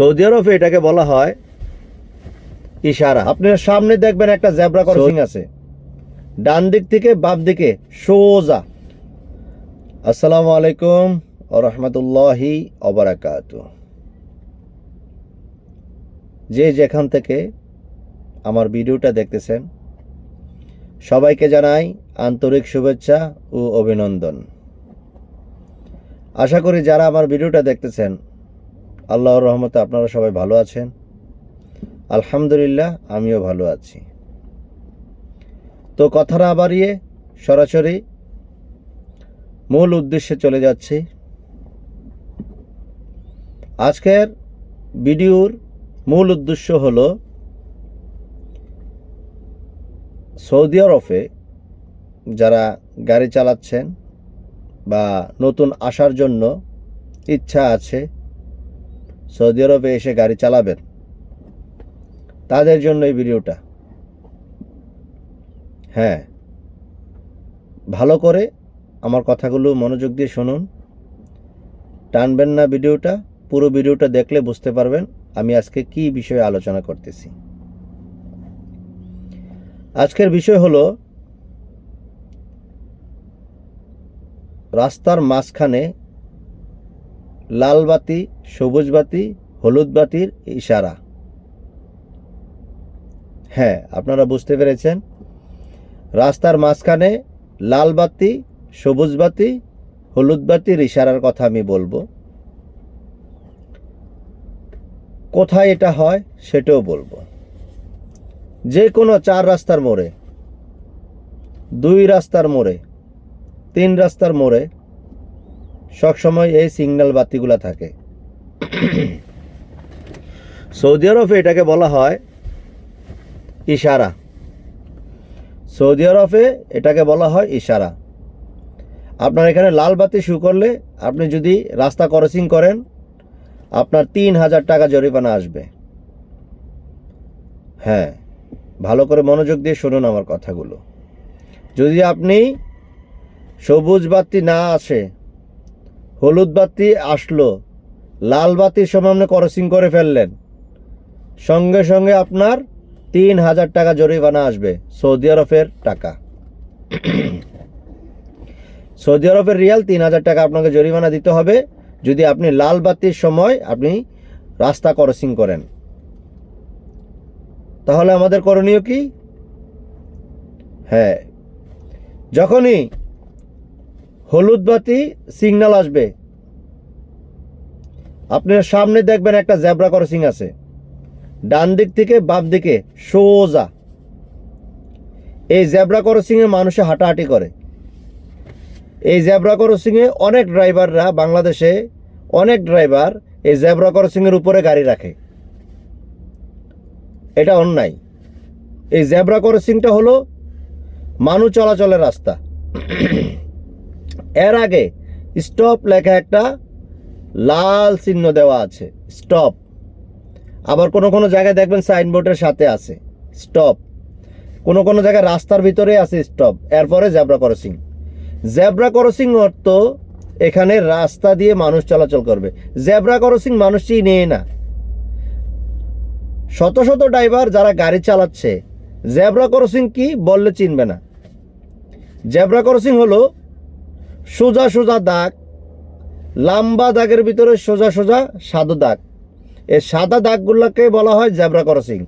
Saudi আরবে এটাকে বলা হয় ইশারা। আপনার সামনে দেখবেন একটা জেব্রা ক্রসিং আছে। ডান দিক থেকে বাম দিকে সোজা। আসসালামু আলাইকুম ও রহমতুল্লাহি অবরাকাত যে যেখান থেকে আমার ভিডিওটা দেখতেছেন সবাইকে জানাই আন্তরিক শুভেচ্ছা ও অভিনন্দন। আশা করি যারা আমার ভিডিওটা দেখতেছেন আল্লাহর রহমতে আপনারা সবাই ভালো আছেন। আলহামদুলিল্লাহ, আমিও ভালো আছি। তো কথা না বাড়িয়ে সরাসরি মূল উদ্দেশ্যে চলে যাচ্ছি। আজকের ভিডিওর মূল উদ্দেশ্য হল, সৌদি আরবে যারা গাড়ি চালাচ্ছেন বা নতুন আসার জন্য ইচ্ছা আছে সৌদি আরবে এসে গাড়ি চালাবেন। তাদের জন্য এই ভিডিওটা। হ্যাঁ ভালো করে আমার কথাগুলো মনোযোগ দিয়ে শুনুন। টানবেন না ভিডিওটা, পুরো ভিডিওটা দেখলে বুঝতে পারবেন আমি আজকে কি বিষয়ে আলোচনা করতেছি। আজকের বিষয় হলো, রাস্তার মাঝখানে লাল বাতি, সবুজ বাতি, হলুদ বাতির ইশারা। হ্যাঁ আপনারা বুঝতে পেরেছেন। রাস্তার মাঝখানে লাল বাতি, সবুজ বাতি, হলুদ বাতির ইশারার কথা আমি বলব। কোথায় এটা হয় সেটাও বলব। যে কোনো চার রাস্তার মোড়ে, দুই রাস্তার মোড়ে, তিন রাস্তার মোড়ে সবসময় এই সিগন্যাল বাতিগুলো থাকে। সৌদি আরবে এটাকে বলা হয় ইশারা। সৌদি আরবে এটাকে বলা হয় ইশারা। আপনার এখানে লাল বাতি শু করলে আপনি যদি রাস্তা ক্রসিং করেন, আপনার তিন হাজার টাকা জরিমানা আসবে। হ্যাঁ ভালো করে মনোযোগ দিয়ে শুনুন আমার কথাগুলো। যদি আপনি সবুজ বাতি না আসে হলুদ বাতি আসলো, লাল বাতির সময় আপনি ক্রসিং করে ফেললেন। সঙ্গে সঙ্গে আপনার তিন হাজার টাকা জরিমানা আসবে, সৌদি আরবের টাকা। সৌদি আরবের রিয়াল তিন হাজার টাকা আপনাকে জরিমানা দিতে হবে, যদি আপনি লাল বাতির সময় আপনি রাস্তা ক্রসিং করেন। তাহলে আমাদের করণীয় কি? হ্যাঁ যখনই হলুদ বাতি সিগন্যাল আসবে। আপনার সামনে দেখবেন একটা জেব্রা ক্রসিং আছে। ডান দিক থেকে বাম দিকে সোজা। এই জেব্রা ক্রসিংয়ে মানুষে হাঁটাহাঁটি করে। এই জেব্রা ক্রসিংয়ে অনেক ড্রাইভাররা বাংলাদেশে অনেক ড্রাইভার এই জেব্রা ক্রসিংয়ের উপরে গাড়ি রাখে। এটা অন্যায়। এই জেব্রা ক্রসিংটা হলো মানুষ চলাচলের রাস্তা। এর আগে স্টপ লেখা একটা লাল চিহ্ন দেওয়া আছে, স্টপ। আবার কোনো কোনো জায়গায় দেখবেন সাইনবোর্ডের সাথে আছে, স্টপ। কোনো কোনো জায়গায় রাস্তার ভিতরে আছে স্টপ, এরপরে জেব্রা ক্রসিং। জেব্রা ক্রসিং অর্থ এখানে রাস্তা দিয়ে মানুষ চলাচল করবে। জেব্রা ক্রসিং মানুষ চিনে না? শত শত ড্রাইভার যারা গাড়ি চালাচ্ছে, জেব্রা ক্রসিং কি বললে চিনবে না। জেব্রা ক্রসিং হলো সোজা সোজা দাগ, লম্বা দাগের ভিতরে সোজা সোজা সাদা দাগ। এই সাদা দাগগুলোকে বলা হয় জেব্রা ক্রসিং।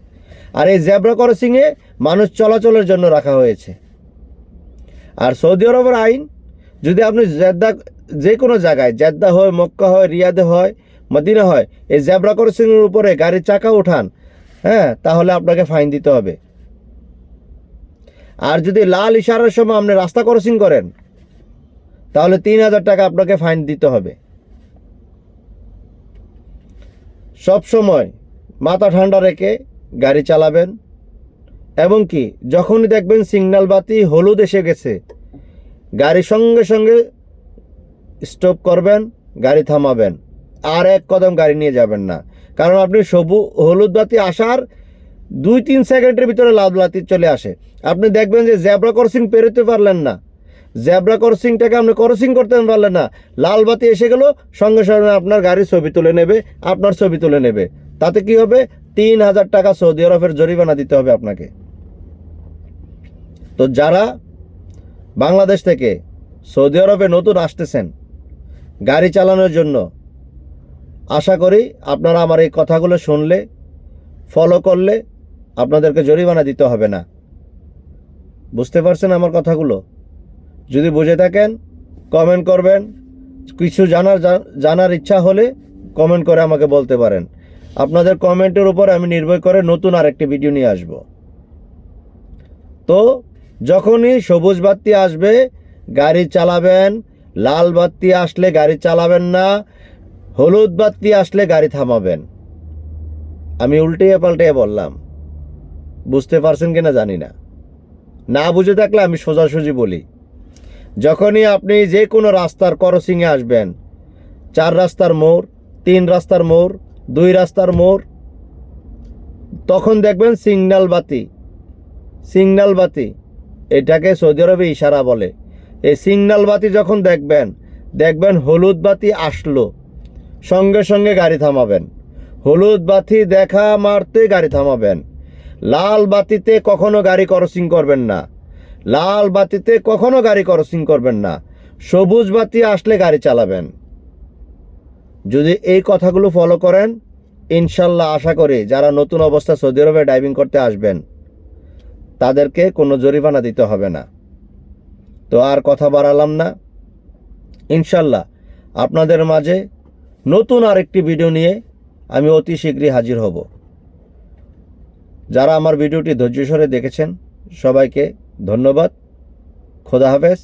আর এই জেব্রা ক্রসিংয়ে মানুষ চলাচলের জন্য রাখা হয়েছে। আর সৌদি আরবের আইন, যদি আপনি জেদ্দা যে কোনো জায়গায়, জেদ্দা হয়, মক্কা হয়, রিয়াদে হয়, মদিনা হয়, এই জেব্রা ক্রসিংয়ের উপরে গাড়ির চাকা উঠান হ্যাঁ তাহলে আপনাকে ফাইন দিতে হবে। আর যদি লাল ইশারার সময় আপনি রাস্তা ক্রসিং করেন তাহলে তিন হাজার টাকা আপনাকে ফাইন দিতে হবে। সব সময় মাথা ঠান্ডা রেখে গাড়ি চালাবেন এবং কি, যখনই দেখবেন সিগন্যাল বাতি হলুদ এসে গেছে, গাড়ি সঙ্গে সঙ্গে স্টপ করবেন, গাড়ি থামাবেন, আর এক কদম গাড়ি নিয়ে যাবেন না। কারণ আপনি সবু, হলুদ বাতি আসার দুই তিন সেকেন্ডের ভিতরে লাল বাতি চলে আসে। আপনি দেখবেন যে জ্যাবরা ক্রসিং পেরোতে পারলেন না। জ্যাবরা ক্রসিংটাকে আপনি ক্রসিং করতে পারলেন না। লাল বাতি এসে গেল, সঙ্গে সঙ্গে আপনার গাড়ির ছবি তুলে নেবে, আপনার ছবি তুলে নেবে। তাতে কি হবে? তিন হাজার টাকা সৌদি আরবের জরিমানা দিতে হবে আপনাকে। তো যারা বাংলাদেশ থেকে সৌদি আরবে নতুন আসতেছেন, গাড়ি চালানোর জন্য, আশা করি আপনারা আমার এই কথাগুলো শুনলে ফলো করলে আপনাদেরকে জরিমানা দিতে হবে না। বুঝতে পারছেন আমার কথাগুলো? যদি বুঝে থাকেন কমেন্ট করবেন। কিছু জানার জানার ইচ্ছা হলে কমেন্ট করে আমাকে বলতে পারেন। আপনাদের কমেন্টের উপর আমি নির্ভর করে নতুন আরেকটি ভিডিও নিয়ে আসব। তো, যখনই সবুজ বাতি আসবে, গাড়ি চালাবেন, লাল বাতি আসলে গাড়ি চালাবেন না, হলুদ বাতি আসলে গাড়ি থামাবেন। আমি উল্টিয়ে পাল্টিয়ে বললাম, বুঝতে পারছেন কিনা জানি না। না বুঝে থাকলে আমি সোজাসুজি বলি। যখনই আপনি যে কোনো রাস্তার করসিংয়ে আসবেন, চার রাস্তার মোড়, তিন রাস্তার মোড়, দুই রাস্তার মোড়, তখন দেখবেন সিগন্যাল বাতি সিগন্যাল বাতি, এটাকে সৌদি আরবে ইশারা বলে। এই সিগন্যাল বাতি যখন দেখবেন দেখবেন হলুদ বাতি আসলো, সঙ্গে সঙ্গে গাড়ি থামাবেন। হলুদ বাতি দেখা মারতে গাড়ি থামাবেন। লাল বাতিতে কখনো গাড়ি ক্রসিং করবেন না। লাল বাতিতে কখনো গাড়ি ক্রসিং করবেন না। সবুজ বাতি আসলে গাড়ি চালাবেন। যদি এই কথাগুলো ফলো করেন, ইনশাল্লাহ আশা করি যারা নতুন অবস্থা সৌদি আরবে ড্রাইভিং করতে আসবেন, তাদেরকে কোনো জরিমানা দিতে হবে না। তো আর কথা বাড়ালাম না। ইনশাল্লাহ আপনাদের মাঝে নতুন আরেকটি ভিডিও নিয়ে আমি অতি শীঘ্রই হাজির হব। যারা আমার ভিডিওটি ধৈর্য সরে দেখেছেন, সবাইকে ধন্যবাদ। খোদা হাফেজ।